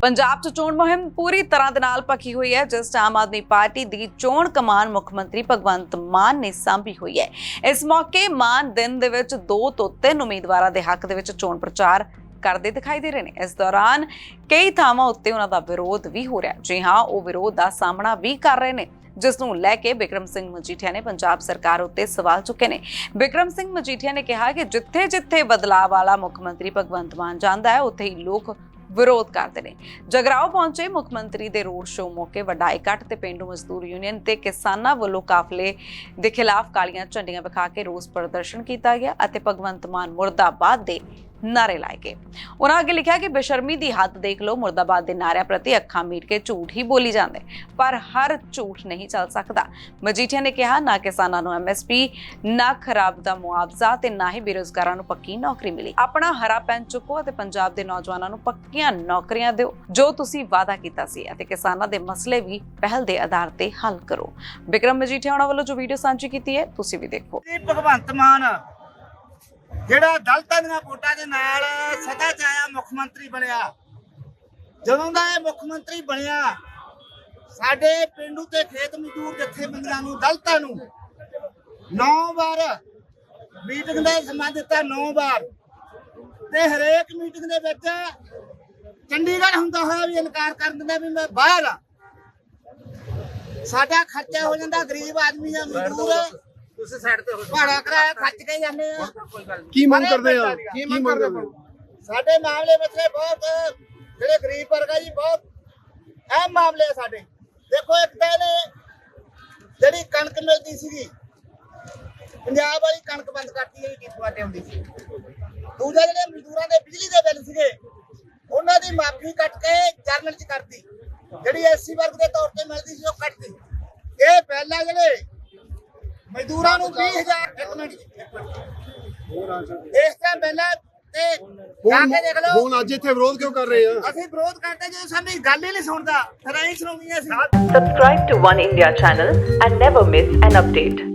ਪੰਜਾਬ 'ਚ ਚੋਣ ਮੁਹਿੰਮ ਪੂਰੀ ਤਰ੍ਹਾਂ ਦੇ ਨਾਲ ਪੱਕੀ ਹੋਈ ਹੈ, ਜਿਸ 'ਚ ਆਮ ਆਦਮੀ ਪਾਰਟੀ ਦੀ ਚੋਣ ਕਮਾਨ ਮੁੱਖ ਮੰਤਰੀ ਭਗਵੰਤ ਮਾਨ ਨੇ ਸੰਭੀ ਹੋਈ ਹੈ। ਇਸ ਮੌਕੇ ਮਾਨ ਦਿਨ ਦੇ ਵਿੱਚ ਦੋ ਤੋਂ ਤਿੰਨ ਉਮੀਦਵਾਰਾਂ ਦੇ ਹੱਕ ਦੇ ਵਿੱਚ ਚੋਣ ਪ੍ਰਚਾਰ ਕਰਦੇ ਦਿਖਾਈ ਦੇ ਰਹੇ ਨੇ। ਇਸ ਦੌਰਾਨ ਕਈ ਥਾਵਾਂ ਉੱਤੇ ਉਹਨਾਂ ਦਾ ਵਿਰੋਧ ਵੀ ਹੋ ਰਿਹਾ ਜੀ ਹਾਂ, ਉਹ ਵਿਰੋਧ ਦਾ ਸਾਹਮਣਾ ਵੀ ਕਰ ਰਹੇ ਨੇ, ਜਿਸ ਨੂੰ ਲੈ ਕੇ ਬਿਕਰਮ ਸਿੰਘ ਮਜੀਠੀਆ ਨੇ ਪੰਜਾਬ ਸਰਕਾਰ ਉੱਤੇ ਸਵਾਲ ਚੁੱਕੇ ਨੇ। ਬਿਕਰਮ ਸਿੰਘ ਮਜੀਠੀਆ ਨੇ ਕਿਹਾ ਕਿ ਜਿੱਥੇ-ਜਿੱਥੇ ਬਦਲਾਅ ਵਾਲਾ ਮੁੱਖ ਮੰਤਰੀ ਭਗਵੰਤ ਮਾਨ ਜਾਂਦਾ ਹੈ, ਉੱਥੇ ਹੀ ਲੋਕ ਵਿਰੋਧ ਕਰਦੇ ਨੇ। ਜਗਰਾਓ ਪਹੁੰਚੇ ਮੁੱਖ ਮੰਤਰੀ ਦੇ ਰੋਡ ਸ਼ੋਅ ਮੌਕੇ ਵੱਡਾ ਇਕੱਠ ਤੇ ਪਿੰਡੂ ਮਜ਼ਦੂਰ ਯੂਨੀਅਨ ਤੇ ਕਿਸਾਨਾਂ ਵੱਲੋਂ ਕਾਫਲੇ ਦੇ ਖਿਲਾਫ ਕਾਲੀਆਂ ਝੰਡੀਆਂ ਵਿਖਾ ਕੇ ਰੋਸ ਪ੍ਰਦਰਸ਼ਨ ਕੀਤਾ ਗਿਆ ਅਤੇ ਭਗਵੰਤ ਮਾਨ ਮੁਰਦਾਬਾਦ ਦੇ ਨਾਰੇ ਲਾਏ ਗਏ। ਉਹਨਾਂ ਅੱਗੇ ਲਿਖਿਆ ਕਿ ਬੇਸ਼ਰਮੀ ਦੀ ਹੱਦ ਦੇਖ ਲਓ, ਮੁਰਦਾਬਾਦ ਦੇ ਨਾਰਿਆਂ ਪ੍ਰਤੀ ਅੱਖਾਂ ਮੀਟ ਕੇ ਝੂਠ ਹੀ ਬੋਲੀ ਜਾਂਦੇ, ਪਰ ਹਰ ਝੂਠ ਨਹੀਂ ਚੱਲ ਸਕਦਾ। ਮਜੀਠੀਆ ਨੇ ਕਿਹਾ, ਨਾ ਕਿਸਾਨਾਂ ਨੂੰ ਐਮਐਸਪੀ ਨਾ ਖਰਾਬ ਦਾ ਮੁਆਵਜ਼ਾ ਤੇ ਨਾ ਹੀ ਬੇਰੋਜ਼ਗਾਰਾਂ ਨੂੰ ਪੱਕੀ ਨੌਕਰੀ ਮਿਲੀ। ਆਪਣਾ ਹਰਾ ਪੈਨ ਚੁੱਕੋ ਅਤੇ ਪੰਜਾਬ ਦੇ ਨੌਜਵਾਨਾਂ ਨੂੰ ਪੱਕੀਆਂ ਨੌਕਰੀਆਂ ਦਿਓ। ਜੋ ਤੁਸੀਂ ਵਾਅਦਾ ਕੀਤਾ ਸੀ ਅਤੇ ਕਿਸਾਨਾਂ ਦੇ ਮਸਲੇ ਵੀ ਪਹਿਲ ਦੇ ਆਧਾਰ ਤੇ ਹੱਲ ਕਰੋ। ਬਿਕਰਮ ਮਜੀਠੀਆ ਉਹਨਾਂ ਵੱਲੋਂ ਜੋ ਵੀਡੀਓ ਸਾਂਝੀ ਕੀਤੀ ਹੈ, ਤੁਸੀਂ ਵੀ ਦੇਖੋ। ਭਗਵੰਤ ਮਾਨ ਜਿਹੜਾ ਦਲਤਾਂ ਦੀਆਂ ਵੋਟਾਂ ਦੇ ਨਾਲ ਸਦਾ ਚ ਆਇਆ ਮੁੱਖ ਮੰਤਰੀ ਬਣਿਆ, ਜਦੋਂ ਦਾ ਇਹ ਮੁੱਖ ਮੰਤਰੀ ਬਣਿਆ, ਸਾਡੇ ਪਿੰਡੂ ਤੇ ਖੇਤ ਮਜ਼ਦੂਰ ਜਥੇਬੰਦੀਆਂ ਨੂੰ, ਦਲਤਾਂ ਨੂੰ 9 ਵਾਰ ਮੀਟਿੰਗ ਦਾ ਸਮਾਂ ਦਿੱਤਾ 9 ਵਾਰ। ਤੇ ਹਰੇਕ ਮੀਟਿੰਗ ਦੇ ਵਿੱਚ ਚੰਡੀਗੜ੍ਹ ਹੁੰਦਾ ਹੋਇਆ ਵੀ ਇਨਕਾਰ ਕਰ ਦਿੰਦਾ ਵੀ ਮੈਂ ਬਾਹਰ ਆ। ਸਾਡਾ ਖਰਚਾ ਹੋ ਜਾਂਦਾ, ਗਰੀਬ ਆਦਮੀ ਦਾ ਮਜ਼ਦੂਰ ਤੁਸੀਂ ਸਾਈਡ ਤੇ ਹੋ ਭਾੜਾ ਕਰਾਇਆ ਖਰਚ ਕੇ ਜਾਂਦੇ ਆ। ਕੀ ਮੰਗ ਕਰਦੇ ਆ? ਕੀ ਮੰਗ ਕਰਦੇ ਆ? ਸਾਡੇ ਮਾਮਲੇ ਮਸਲੇ ਬਹੁਤ ਜਿਹੜੇ ਗਰੀਬ ਵਰਗਾ ਜੀ ਬਹੁਤ ਅਹਿਮ ਮਾਮਲੇ ਆ ਸਾਡੇ। ਦੇਖੋ ਇੱਕ ਤਾਂ ਇਹਨੇ ਜਿਹੜੀ ਕਣਕ ਮਿਲਦੀ ਸੀਗੀ ਪੰਜਾਬ ਵਾਲੀ ਕਣਕ ਬੰਦ ਕਰਤੀ ਹੈ ਕਿਸਵਾ ਤੇ ਹੁੰਦੀ ਸੀ। ਦੂਜਾ ਜਿਹੜੇ ਮਜ਼ਦੂਰਾਂ ਦੇ ਬਿਜਲੀ ਦੇ ਬਿੱਲ ਸੀਗੇ ਉਹਨਾਂ ਦੀ ਮਾਫੀ ਕੱਟ ਕੇ ਜਰਨਲ ਚ ਕਰਤੀ। ਜਿਹੜੀ ਐਸਸੀ ਵਰਗ ਦੇ ਤੌਰ ਤੇ ਮਿਲਦੀ ਸੀ ਉਹ ਕੱਟਤੀ। ਇਹ ਪਹਿਲਾਂ ਜਿਹੜੇ ਮਜ਼ਦੂਰਾਂ ਨੂੰ 20000 ਇੱਕ ਮਿੰਟ। ਇਸ ਤਰ੍ਹਾਂ ਪਹਿਲਾਂ ਤੇ ਜਾ ਕੇ ਦੇਖ ਲਓ ਹੁਣ ਅੱਜ ਇੱਥੇ ਵਿਰੋਧ ਕਿਉਂ ਕਰ ਰਹੇ ਆ ਅਸੀਂ ਵਿਰੋਧ ਕਰਦੇ ਜਦੋਂ ਸਾਡੀ ਗੱਲ ਹੀ ਨਹੀਂ ਸੁਣਦਾ ਫਿਰ ਐਂ ਸੁਣਾਉਂਦੀਆਂ ਸੀ Subscribe to One India channel and never miss an update.